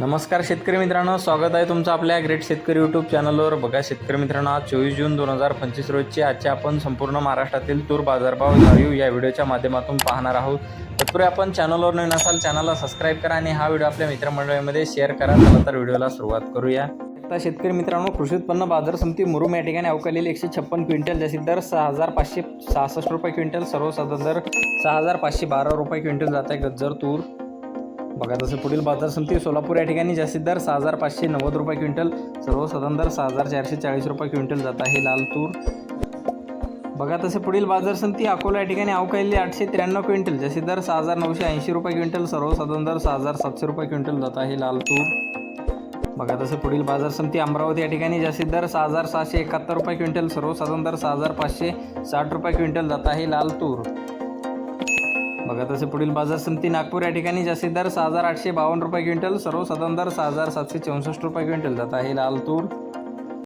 नमस्कार शेतकरी मित्रांनो स्वागत आहे तुमचं आपल्या ग्रेट शेतकरी यूट्यूब चॅनलवर बघा शेतकरी मित्रांनो आज चोवीस जून दोन हजार पंचवीस रोजची आजचे आपण संपूर्ण महाराष्ट्रातील तूर बाजारभाव रिव्ह्यू या व्हिडिओच्या माध्यमातून पाहणार आहोत. तत्पूर्वी आपण चॅनलवर नवीन असाल चॅनलला सबस्क्राईब करा आणि हा व्हिडिओ आपल्या मित्रमंडळीमध्ये शेअर करा. चला तर व्हिडिओला सुरुवात करूया. आता शेतकरी मित्रांनो कृषी उत्पन्न बाजार समिती मुरुम या ठिकाणी अवकालेली एकशे छप्पन क्विंटल जास्तीत दर सहा हजार पाचशे सहासष्ट रुपये क्विंटल सर्वसाधारण दर सहा हजार पाचशे बारा रुपये क्विंटल जात आहे गज्जर तूर. बघा तसं पुढील बाजार समिती सोलापूर या ठिकाणी जास्तीत दर सहा हजार पाचशे नव्वद रुपये क्विंटल सर्वसाधारण दर सहा हजार चारशे चाळीस रुपये क्विंटल जात आहे लाल तूर. बघा तसे पुढील बाजार समिती अकोला या ठिकाणी अवकाळी आठशे त्र्याण्णव क्विंटल जास्तीत दर सहा हजार नऊशे ऐंशी रुपये क्विंटल सर्वसाधारण दर सहा हजार सातशे रुपये क्विंटल जात आहे लाल तूर. बघा तसे पुढील बाजार समिती अमरावती या ठिकाणी जास्तीत दर सहा हजार सहाशे एकाहत्तर रुपये क्विंटल सर्वसाधारण दर सहा हजार पाचशे साठ रुपये क्विंटल जात आहे लाल तूर. बघा तसे पुढील बाजार समिती नागपूर या ठिकाणी जास्तीत दर सहा हजार आठशे बावन्न रुपये क्विंटल सर्वसाधारण दर सहा हजार सातशे चौसष्ट रुपये क्विंटल. जात आहे लाल तूर.